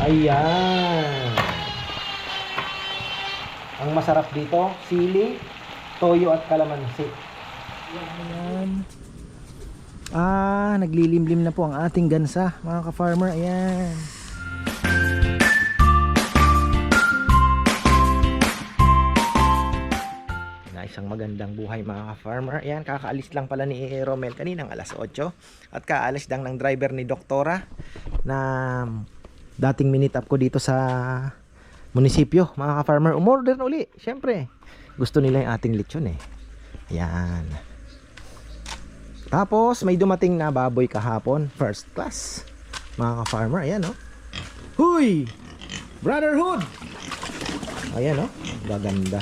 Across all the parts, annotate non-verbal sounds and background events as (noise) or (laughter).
Ayan. Ang masarap dito, sili, toyo at kalamansi. Ayan. Ah, naglilimlim na po ang ating gansa, mga ka-farmer. Ayan. isang magandang buhay mga ka-farmer. Ayan, kakaalis lang pala ni Romel kaninang alas 8 at kaalis lang ng driver ni Doktora na dating minute up ko dito sa munisipyo mga ka-farmer. Umorder na uli, syempre. Gusto nila yung ating lechon eh. Ayan. Tapos may dumating na baboy kahapon, first class. Mga ka-farmer, ayan oh. Huy! Brotherhood! Ayan oh, gaganda.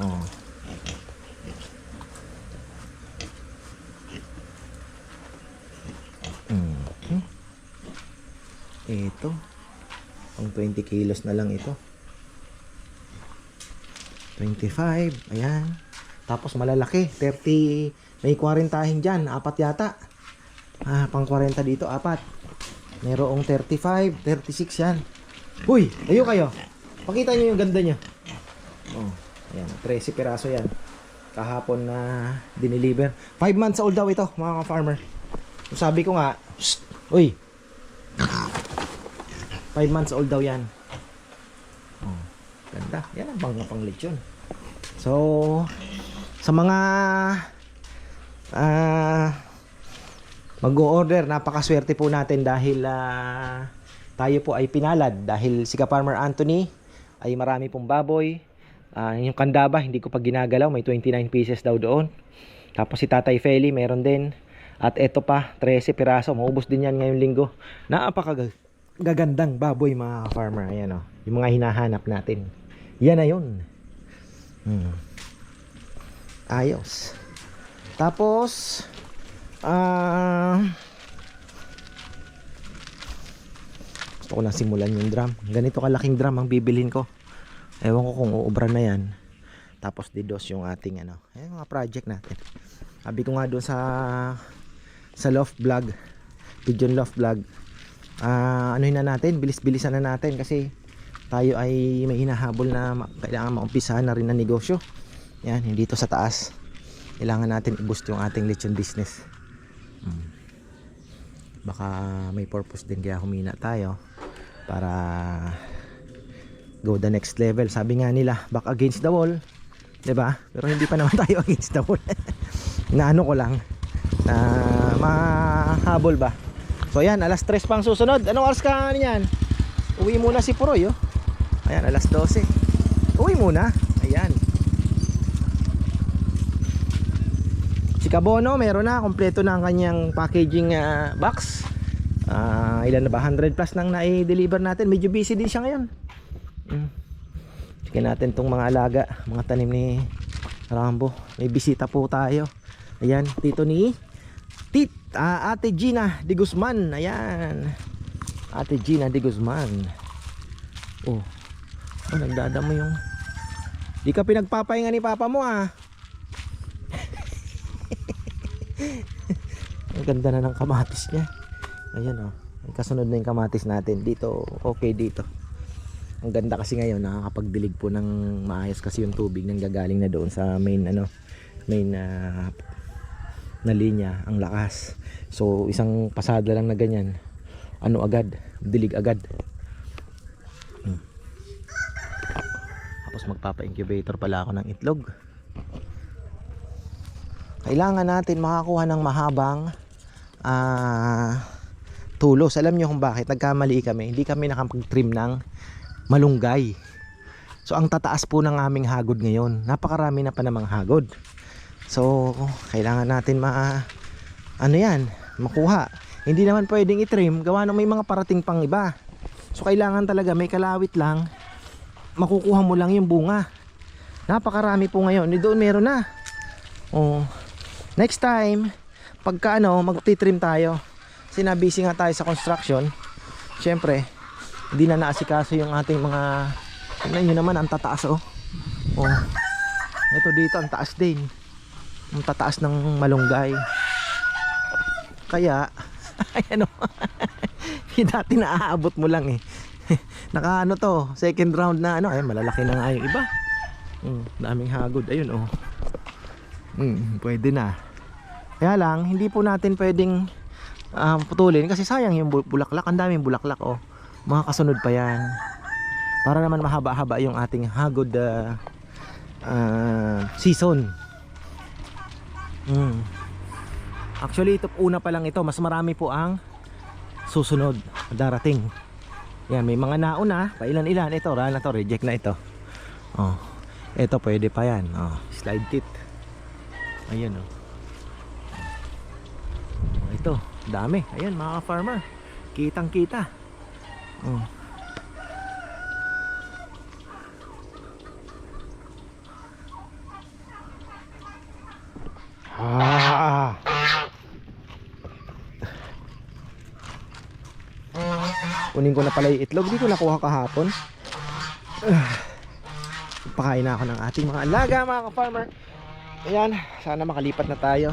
Oh. Ito. Pang 20 kilos na lang ito. 25. Ayan. Tapos malalaki. 30. May 40 dyan. Apat yata. Ah, pang 40 dito. Apat. Merong 35. 36 yan. Uy! Ayo kayo. Pakita nyo yung ganda nyo. Oh, ayan, 13 piraso yan. Kahapon na dineliver. 5 months old daw ito, mga ka-farmer. So, sabi ko nga! Uy! 5 months old daw yan. Oh, ganda. Yan ang bangga pang lechon. So, sa mga ah mag-o-order, napakaswerte po natin dahil ah, tayo po ay pinalad dahil si Ka-Farmer Anthony ay marami pong baboy. Ah, yung kandaba, hindi ko pa ginagalaw. May 29 pieces daw doon. Tapos si Tatay Feli, meron din. At eto pa, 13 piraso. Maubos din yan ngayong linggo. Napakagagandang baboy mga farmer. Ayan o. Yung mga hinahanap natin. Yan na yun. Hmm. Ayos. Tapos, ah... gusto ko na simulan yung drum. Ganito kalaking drum ang bibilhin ko. Ewan ko kung uubra na yan. Tapos didos yung ating ano. Eh, mga project natin. Sabi ko nga doon sa sa loft vlog. Pigeon loft vlog. Ah, ano na natin? Bilis-bilisan na natin kasi tayo ay may hinahabol na kailangan maumpisahan na rin na negosyo. Yan, hindi to sa taas. Kailangan natin i-boost yung ating lechon business. Hmm. Baka may purpose din kaya humina tayo para go the next level. Sabi nga nila, back against the wall. 'Di ba? Pero hindi pa naman (laughs) tayo against the wall. (laughs) Naano ko lang na mahabol ba. So ayan, alas 3 pang susunod. Anong oras ka niyan? Uwi muna si Puroy, oh. Ayan, alas 12. Uwi muna. Ayan. Si Kabono, meron na. Kompleto na ang kanyang packaging ah, box. Ah, ilan na ba? 100 plus nang na-deliver natin. Medyo busy din siya ngayon. Mm. Natin tong mga alaga, mga tanim ni Rambo. May bisita po tayo. Ayan, tito ni Tit, ah, Ate Gina de Guzman. Ayan. Ate Gina de Guzman. Oh. Oh, nagdadamo yung Di ka pinagpapahinga ni papa mo ah. (laughs) Ang ganda na ng kamatis niya. Ayan oh. Kasunod na yung kamatis natin. Dito, okay dito. Ang ganda kasi ngayon, nakakapagdilig po ng maayos kasi yung tubig nang gagaling na doon sa main ano, main na na linya, ang lakas. So, isang pasada lang na ganyan. Ano agad, dilig agad. Hmm. Tapos magpapa-incubator pala ako ng itlog. Kailangan natin makakuha ng mahabang ah tulos. Alam nyo kung bakit? Nagkamali kami. Hindi kami nakapag-trim ng malunggay. So ang tataas po ng aming hagod ngayon. Napakarami na pa namang hagod. So kailangan natin ma ano yan, makuha. Hindi naman pwedeng i-trim gawa ng may mga parating pang iba. So kailangan talaga may kalawit lang makukuha mo lang yung bunga. Napakarami po ngayon. Ni doon meron na. Oh. Next time, pagka ano, magti-trim tayo. Sinabisi nga tayo sa construction. Syempre, hindi na naasikaso yung ating mga tingnan nyo naman ang tataas oh oh ito dito ang taas din ang tataas ng malunggay kaya (laughs) ayan oh (laughs) dati naaabot mo lang eh (laughs) Naka ano to, second round na ano, ay malalaki na nga yung iba. Mm, daming hagod. Ayun oh. Mm, pwede na. Kaya lang, hindi po natin pwedeng um, putulin kasi sayang yung bu- bulaklak. Ang daming bulaklak oh. Mga kasunod pa yan. Para naman mahaba-haba yung ating hagod uh, uh, season. Mm. Actually, ito una pa lang ito. Mas marami po ang susunod darating. Yan, may mga nauna, pa ilan-ilan. Ito, rana na to, reject na ito. Oh. Ito pwede pa yan. Oh, slide kit. Ayun oh. Ito, dami. Ayun, mga farmer. Kitang-kita. Oh. Ah. Kunin ko na pala yung itlog. Di ko nakuha kahapon. Ah. Pakain na ako ng ating mga alaga mga ka-farmer. Ayan, sana makalipat na tayo.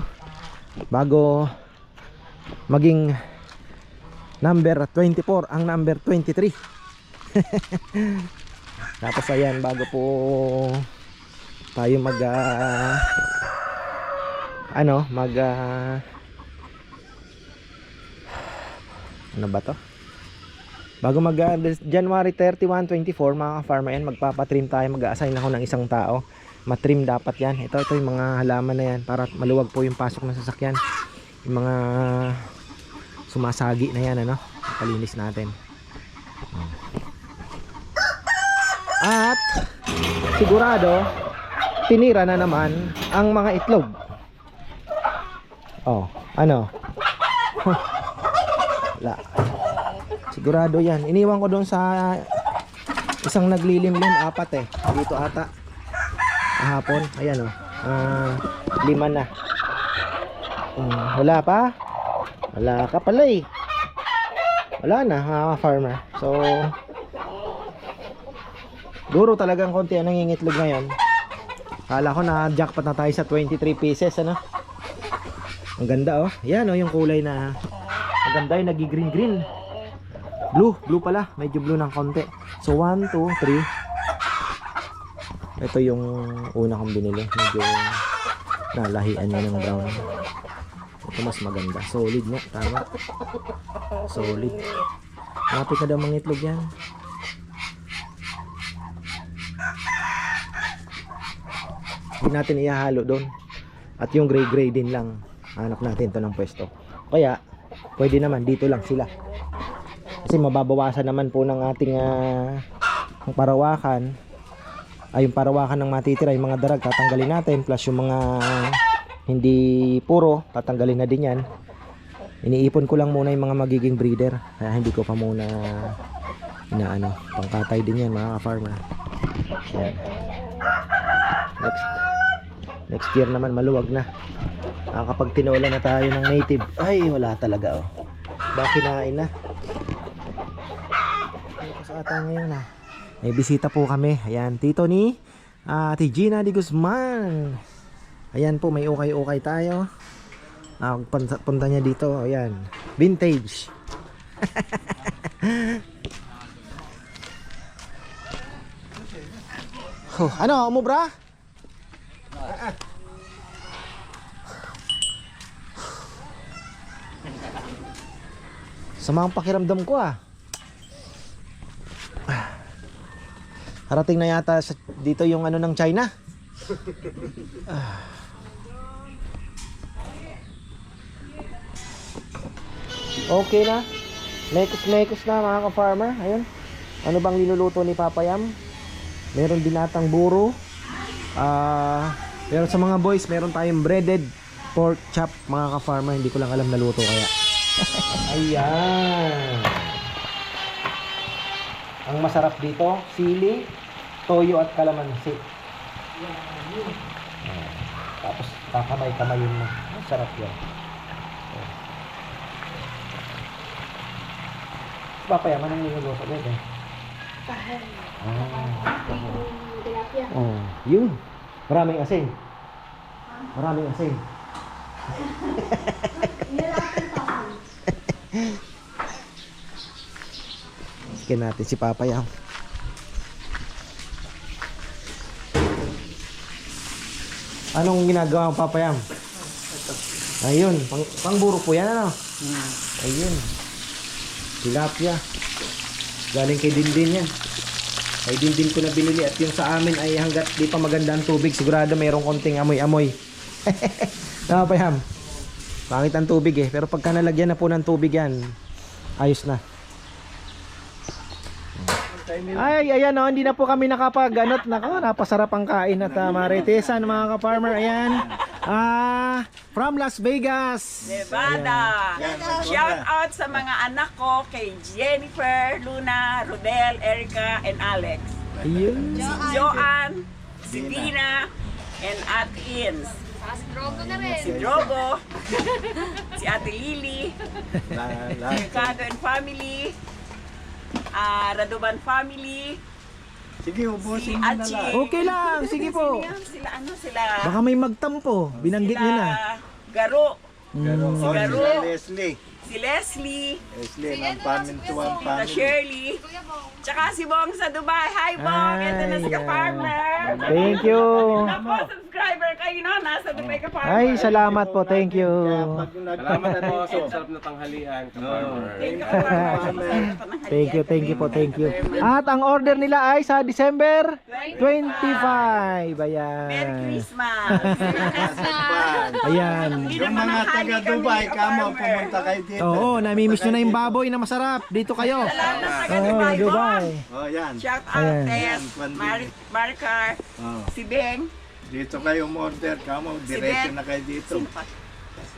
Bago maging number 24 ang number 23. (laughs) Tapos ayan, bago po tayo mag ah, ano, mag ah, ano ba to? Bago mag uh, January 31, 24 mga ka-farmer yan, magpapatrim tayo, mag-assign ako ng isang tao. Matrim dapat yan. Ito, ito yung mga halaman na yan para maluwag po yung pasok ng sasakyan. Yung mga sumasagi na yan, ano? Palinis natin. At sigurado, tinira na naman ang mga itlog. Oh, ano? Wala. Sigurado yan. Iniwan ko doon sa isang naglilimlim apat eh. Dito ata. Kahapon. Ayan oh. Ah, lima na. Hmm, wala pa? Wala ka pala eh. Wala na mga farmer. So, Duro talagang konti ang nangingitlog ngayon. Kala ko na jackpot na tayo sa 23 pieces ano. Ang ganda oh. Yan oh yung kulay na maganda yung nagi green. Blue, blue pala. Medyo blue ng konti. So 1, 2, 3. Ito yung una kong binili. Medyo nalahian niya ng brown. Ito mas maganda. Solid nga. Tama. Solid. Malapit na daw mga itlog yan. Hindi natin ihahalo doon. At yung gray gray din lang. Hanap natin to ng pwesto. Kaya, pwede naman dito lang sila. Kasi mababawasan naman po ng ating ah, ang parawakan. Ay yung parawakan ng matitira, yung mga darag tatanggalin natin plus yung mga hindi puro, tatanggalin na din yan. Iniipon ko lang muna yung mga magiging breeder. Kaya hindi ko pa muna inaano, pangkatay din yan mga ka-farmer. Yan. Next next year naman maluwag na. Ah, kapag tinola na tayo ng native, ay wala talaga oh. Baka kinain na. Sa ata ngayon ah. May bisita po kami. Ayan, tito ni ah, Ate Gina de Guzman. Ayan po, may ukay-ukay tayo. Ah, punta, punta niya dito. Ayan, vintage. (laughs) oh, ano, umubra? Sama ang pakiramdam ko ah. Harating na yata sa, dito yung ano ng China. Ah. Okay na. Mekos-mekos na mga ka-farmer. Ayun. Ano bang niluluto ni Papa Yam? Meron binatang buro. Ah, pero sa mga boys, meron tayong breaded pork chop mga ka-farmer. Hindi ko lang alam na luto kaya. Ayan. Ang masarap dito, sili, toyo at kalamansi. Ayan. Tapos kakamay-kamayin mo. Ang sarap yan. Papayaman ang niluluto ulit eh. Tahan. Ah, oh, yun. Maraming asin. Maraming asin. (laughs) Tingnan natin si Papa Yam. Anong ginagawa ng Papa Yam? Ayun, pang, pangburo po yan ano? Ayun. Tilapia. Galing kay Dindin yan. Ay Dindin ko na binili at yung sa amin ay hanggat di pa maganda ang tubig, sigurado mayroong konting amoy-amoy. (laughs) Tama pa Yam? Pangit ang tubig eh, pero pagka nalagyan na po ng tubig yan, ayos na. Ay, ayan oh, hindi na po kami nakapag-anot. Nako, napasarap ang kain at uh, maritesan mga ka-farmer. Ayan. Ah, from Las Vegas. Nevada. Shout out sa mga anak ko kay Jennifer, Luna, Rodel, Erica, and Alex. Ayun. Joanne, si and Ate Ins. Si Drogo, (laughs) si Ate Lily, Mercado and Family, ah Radoban Family, Sige, si ubusin mo na lang. Okay lang, sige po. Sila ano sila? Baka may magtampo. Binanggit niyo na. Sila Garo, Pero, oh, Garo. si Leslie. si Leslie, Leslie ng Pamintuan Family. Shirley, tsaka si Bong sa Dubai. Hi Bong! Ito na si ka-farmer. Thank you. Ako, subscriber kayo no? Nasa Dubai ka-farmer. Ay, salamat po. Thank you. Salamat po sa sarap na tanghalian, ka-farmer. Thank you. Thank you, thank you po, thank you. At ang order nila ay sa December 25. Ayan. (laughs) Merry Christmas! Ayan. Yung mga taga Dubai, kamo, pumunta kayo dito. Oo, namimiss nyo na yung baboy na masarap. Dito kayo. Salamat sa Dubai, Dubai. Bong. Oh, yan. Shout out. Tess, Mar- Maricar, Oh, si Beng, dito kayo umorder, kamo, diretso Ben. na kayo dito. sino?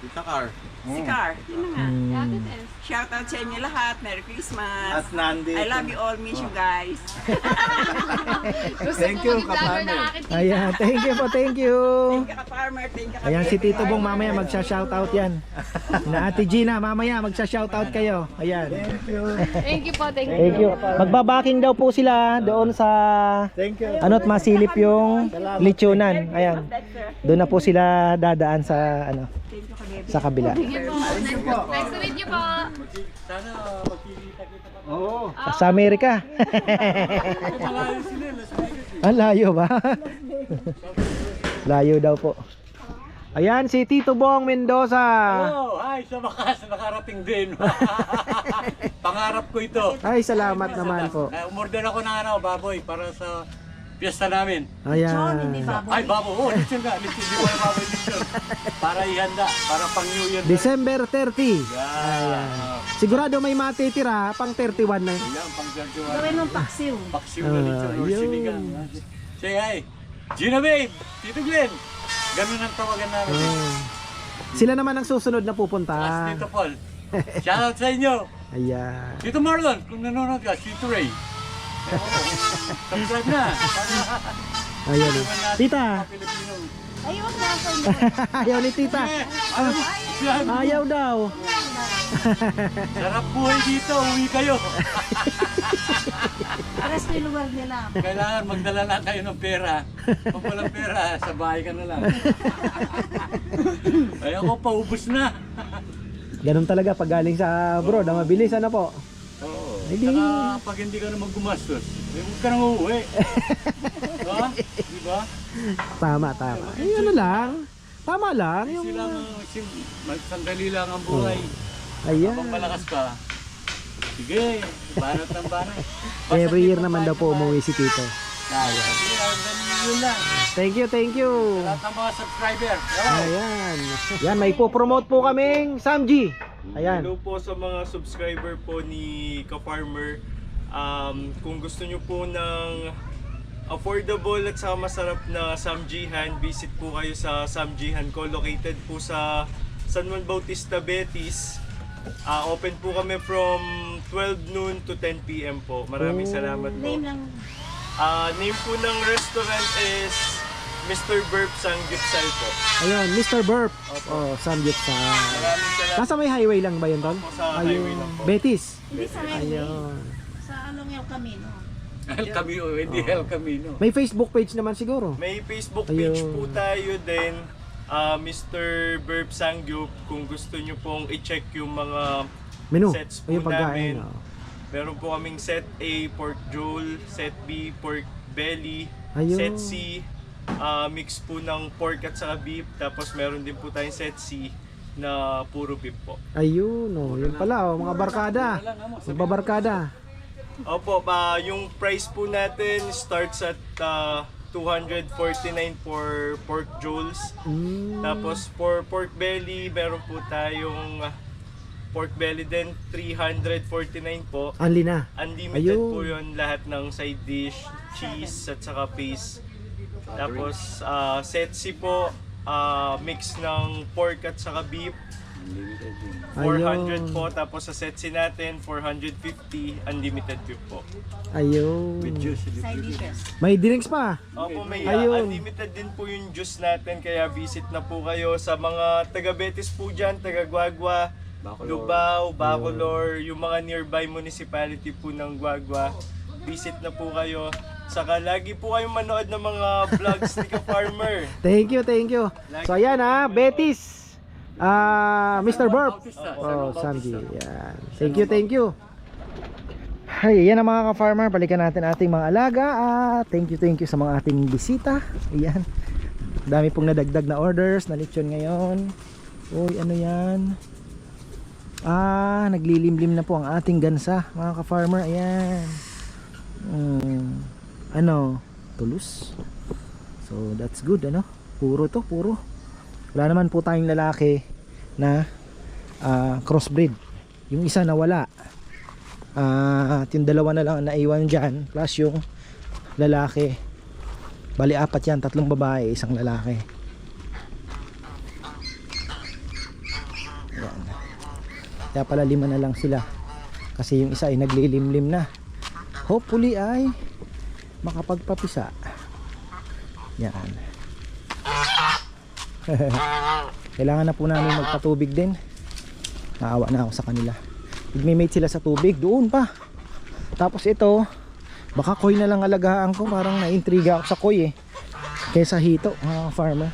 Tita Car. Si Car. Yun na nga. Hmm. Shout out sa inyo lahat. Merry Christmas. At nandito. I love you all. Miss you guys. (laughs) Thank you, kapano. Ayan, thank you po, thank you. Thank you, ka-farmer. Thank you, Ayan si Tito Bong farmer. mamaya magsha-shoutout yan. Na Ate Gina mamaya magsha-shoutout kayo. Ayan. Thank you. Thank you po, thank you. Thank you. Magbabaking daw po sila doon sa Thank you. ano't masilip yung lechonan. Ayan. Doon na po sila dadaan sa ano Thank you. Sa kabila. Nice to meet you po. Sana magkikita-kita pa. Oo. Sa Amerika. (laughs) Ang layo ba? layo daw po. Ayan si Tito Bong Mendoza. Oh, ay, sa wakas, nakarating din. (laughs) Pangarap ko ito. Ay, salamat naman po. Umorder ako ng ano, baboy para sa piyesta namin. Ayan. Ay, baboy. Oh, lechon nga. Lechon. Di yung baboy lechon? Para ihanda. Para pang New Year. December 30. Yan. Sigurado may matitira pang 31 na. yun. Yan, pang. Gawin mong paksiw. Paksiw na lechon or yun. sinigang. Say hi. Gina babe. Tito Glenn. Ganun ang tawagan namin. Ah. Sila naman ang susunod na Last pupunta. Tito Paul. Shoutout sa inyo. (laughs) Ayan. Tito Marlon, kung nanonood ka, Tito Ray. Subscribe na. Oh. Tita. Pilipino. Ay, wag na ako. (laughs) Ayaw ni tita. Ah, Ayaw daw. Sarap buhay dito, uwi kayo. Na yung lugar nila. Kailangan magdala na kayo ng pera. Kung walang pera, sa bahay ka na lang. (laughs) Ay ako, paubos na. Ganun talaga pag galing sa abroad. Ang mabilis ano po. Hindi. Saka pag hindi ka naman gumastos, eh, huwag ka nang uuwi. ha? (laughs) Di ba? Tama, tama. Ay, ano lang. Tama lang. Yung, Silang, sim, sandali lang ang buhay. ayan. Habang malakas ka, sige, banat ng banat. Every year naman daw po umuwi si Tito. Thank you, thank you. Lahat ng mga subscriber. Ayan. Yan, may po-promote po kaming Samji. Ayan. Hello po sa mga subscriber po ni Ka-Farmer. Um, kung gusto nyo po ng affordable at saka masarap na Samjihan, visit po kayo sa Samjihan ko. Located po sa San Juan Bautista, Betis. Ah, open po kami from 12 noon to 10 p.m. po. Maraming salamat po. Name lang. Ah, name po ng restaurant is Mr. Burp Sanggipsal po. Ayun, Mr. Burp. Oh, Samjit sa... Maraming salamat Nasa may highway lang ba yun, Ton? po sa highway lang po. Betis. Hindi sa highway. Ayun. Sa anong El Camino. El Camino, hindi El Camino. May Facebook page naman siguro. May Facebook page Ayun. po tayo din, ah, Mr. Burp Sangyup, kung gusto nyo pong i-check yung mga Menu. Sets po Ayun, pagkain. namin. oh. Meron po kaming set A, pork jowl, set B, pork belly, Ayun. set C, ah, mix po ng pork at saka beef. Tapos meron din po tayong set C na puro beef po. Ayun, oh, yun pala, oh, mga barkada. Magbabarkada. Opo, pa yung price po natin starts at ah, 249 for pork jowls. Mm. Tapos for pork belly, meron po tayong pork belly din 349 po. Anli na. Unlimited Ayun. po yun lahat ng side dish, cheese at saka paste. Tapos ah, set C po, ah, mix ng pork at saka beef. 400 po. Tapos sa set C natin, 450, unlimited beef po. Ayun. Side dishes. May drinks pa. Opo, may Ayun. uh, unlimited din po yung juice natin kaya visit na po kayo sa mga taga Betis po dyan, taga Guagua, Lubao, Bacolor, yung mga nearby municipality po ng Guagua. Visit na po kayo. Saka lagi po kayong manood ng mga vlogs ni Ka Farmer. (laughs) Thank you, thank you. So ayan ha, Betis. Ah, Mr. Burp. Oh, Samji. Yan. Thank you, thank you. Hay, yan ang mga ka-farmer. Balikan natin ating mga alaga. Ah, thank you, thank you sa mga ating bisita. Ayan. Dami pong nadagdag na orders na lechon ngayon. Uy, ano yan? Ah, naglilimlim na po ang ating gansa, mga ka-farmer. Ayan. Hmm, ano? Tulus. So, that's good, ano? Puro to, puro. Wala naman po tayong lalaki na ah, crossbreed. Yung isa nawala. At yung dalawa na lang ang naiwan dyan plus yung lalaki. Bali apat yan, tatlong babae, isang lalaki. Kaya pala lima na lang sila. Kasi yung isa ay naglilimlim na. Hopefully ay makapagpapisa. Yan. (laughs) Kailangan na po namin magpatubig din. Naawa na ako sa kanila. Nagme-mate sila sa tubig doon pa. Tapos ito, baka koy na lang alagaan ko. Parang naintriga ako sa koy eh. Kesa hito, mga farmer.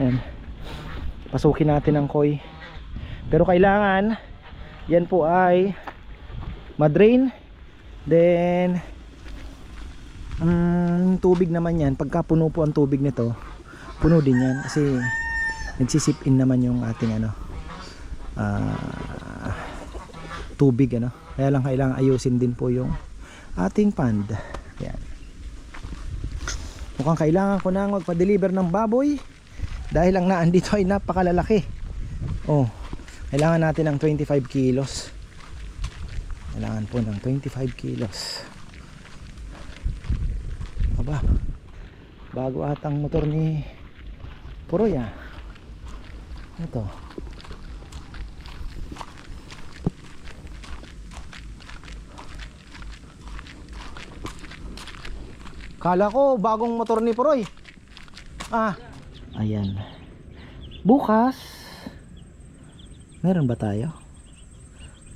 Ayan. Pasukin natin ang koy. Pero kailangan, yan po ay madrain. Then, ang tubig naman yan, pagka puno po ang tubig nito, puno din yan. Kasi nagsisip in naman yung ating ano ah, tubig ano. Kaya lang kailangan ayusin din po yung ating pond. Yan. Mukhang kailangan ko nang magpa-deliver ng baboy dahil ang naan dito ay napakalalaki oh kailangan natin ng 25 kilos. Kailangan po ng 25 kilos. Aba bago atang motor ni Puroy ah. Ito kala ko bagong motor ni Puroy. Ah ayan. Bukas meron ba tayo?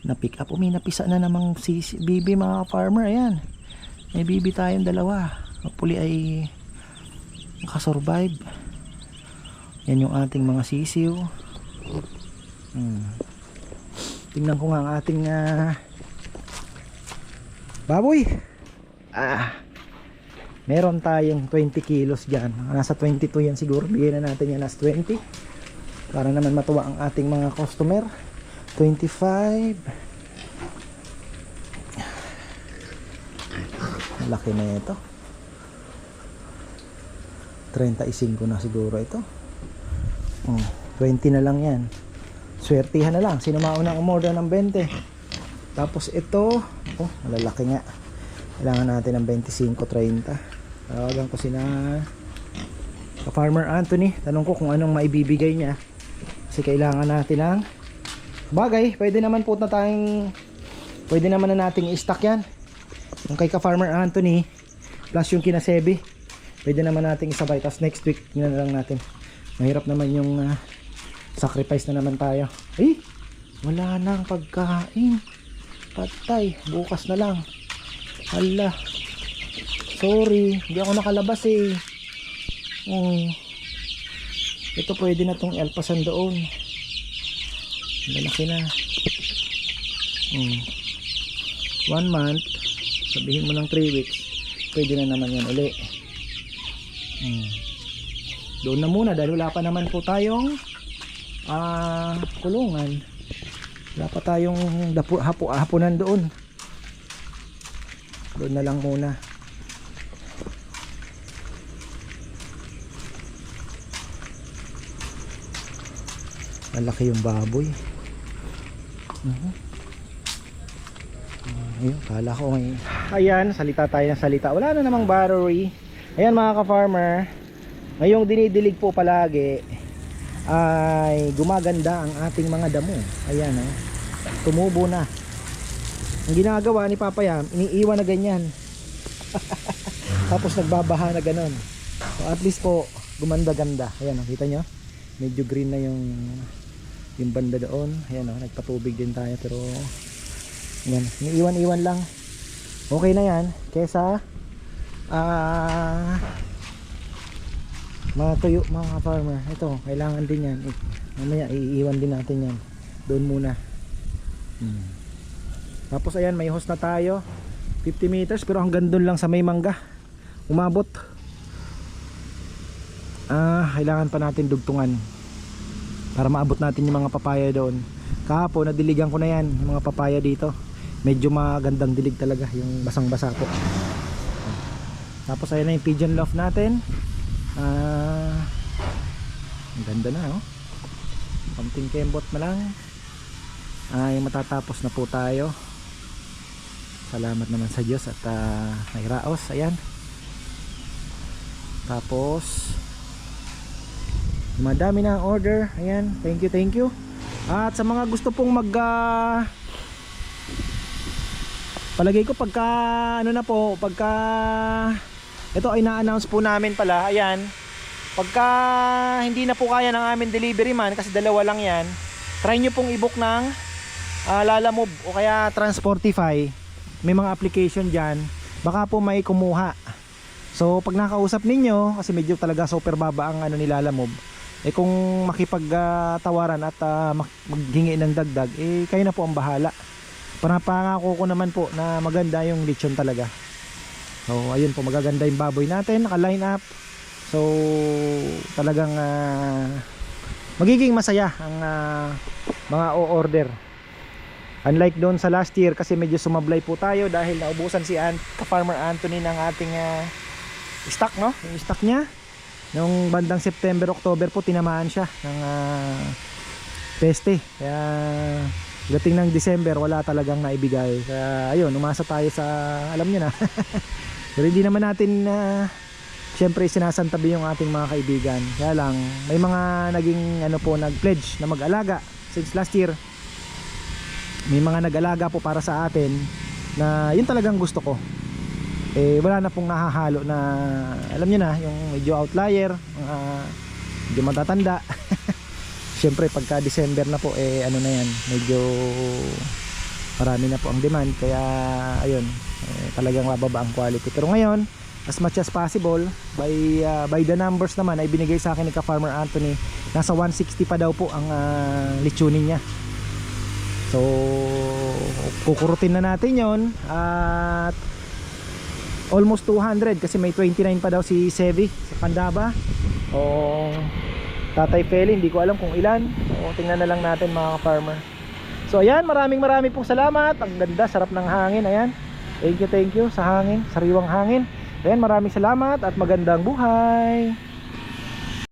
Na pick up? O may napisa na namang si bibi mga farmer. Ayan. May bibi tayong dalawa. Hopefully ay makasurvive yan yung ating mga sisiw. Hmm. tingnan ko nga ang ating ah, baboy. Ah. Meron tayong 20 kilos dyan. Nasa 22 yan siguro. Bigyan na natin yan as 20 para naman matuwa ang ating mga customer. 25 laki na ito. 35 na siguro ito. Oh, 20 na lang yan. Swertihan na lang. Sino maunang umorder ng 20 tapos ito oh malalaki nga. Kailangan natin ng 25-30 tawagan ko si na Farmer Anthony. Tanong ko kung anong maibibigay niya kasi kailangan natin ng bagay. Pwede naman po na tayong pwede naman na nating i-stock yan. Yung kay ka Farmer Anthony plus yung kina Sebi pwede naman nating isabay. Tapos next week na lang natin. Mahirap naman yung ah, sacrifice na naman tayo. Ay! Wala nang pagkain. Patay. Bukas na lang. Hala. Sorry. Hindi ako nakalabas eh. Oh. Ito pwede na tong elpasan doon. Malaki na. Hmm. 1 month sabihin mo ng 3 weeks pwede na naman yan uli. Hmm. doon na muna dahil wala pa naman po tayong ah kulungan. Wala pa tayong hapo, hapunan doon. Doon na lang muna malaki yung baboy. Mhm. Ah, ayun kala ko may ayan salita tayo ng salita. Wala na namang battery. Ayan mga ka-farmer ngayong dinidilig po palagi ay gumaganda ang ating mga damo. Ayan oh tumubo na. Ang ginagawa ni Papa Yam iniiwan na ganyan. (laughs) Tapos nagbabaha na ganon so at least po gumanda-ganda. Ayan oh, kita nyo? Medyo green na yung yung banda doon. Ayan oh, nagpatubig din tayo pero yan, iniiwan-iwan lang. Okay na yan. Kesa ah mga tuyo mga farmer. Ito kailangan din yan. Eh, mamaya iiwan din natin yan. Doon muna. Hmm. tapos ayan may hose na tayo. 50 meters pero hanggang doon lang sa may mangga. Umabot. Ah kailangan pa natin dugtungan para maabot natin yung mga papaya doon. Kahapon nadiligan ko na yan yung mga papaya dito. Medyo magandang dilig talaga yung basang basa po. Tapos ayan na yung pigeon loaf natin. Ah ang ganda na oh. Kamting kembot na lang. Ay matatapos na po tayo. Salamat naman sa Diyos at ah, may raos. Ayan. Tapos madami na ang order. Ayan. Thank you thank you. At sa mga gusto pong mag ah, palagay ko pagka ano na po pagka ito ay na-announce po namin pala. Ayan. Pagka hindi na po kaya ng amin delivery man kasi dalawa lang yan try nyo pong i-book ng ah, Lalamove o kaya Transportify. May mga application dyan. Baka po may kumuha. So pag nakausap ninyo kasi medyo talaga super baba ang ano ni Lalamove eh kung makipagtawaran at ah, mag- maghingi ng dagdag eh kayo na po ang bahala Panapangako ko naman po na maganda yung lechon talaga. So ayun po magaganda yung baboy natin, naka-line up. So talagang ah, magiging masaya ang ah, mga o-order. Unlike doon sa last year kasi medyo sumablay po tayo dahil naubusan si Ant, ka-farmer Anthony ng ating ah, stock no? Yung stock niya. Nung bandang September, October po tinamaan siya ng ah, peste. Kaya dating ng December wala talagang naibigay. Kaya ayun umasa tayo sa alam niyo na. (laughs) Pero hindi naman natin na syempre sinasantabi yung ating mga kaibigan. Kaya lang may mga naging ano po nag pledge na mag-alaga since last year. May mga nag-alaga po para sa atin na yun talagang gusto ko eh wala na pong nahahalo na alam niyo na yung medyo outlier mga medyo matatanda (laughs) Siyempre pagka December na po eh ano na yan, medyo marami na po ang demand kaya ayun, eh, talagang mababa ang quality. Pero ngayon, as much as possible by uh, by the numbers naman ay binigay sa akin ni ka Farmer Anthony, nasa 160 pa daw po ang uh, lechonin niya. So kukurutin na natin 'yon at almost 200 kasi may 29 pa daw si Sevi sa Pandaba. O Tatay Feli, hindi ko alam kung ilan. O, tingnan na lang natin mga farmer. So ayan, maraming maraming pong salamat. Ang ganda, sarap ng hangin. Ayan. Thank you, thank you sa hangin, sariwang hangin. Ayan, maraming salamat at magandang buhay.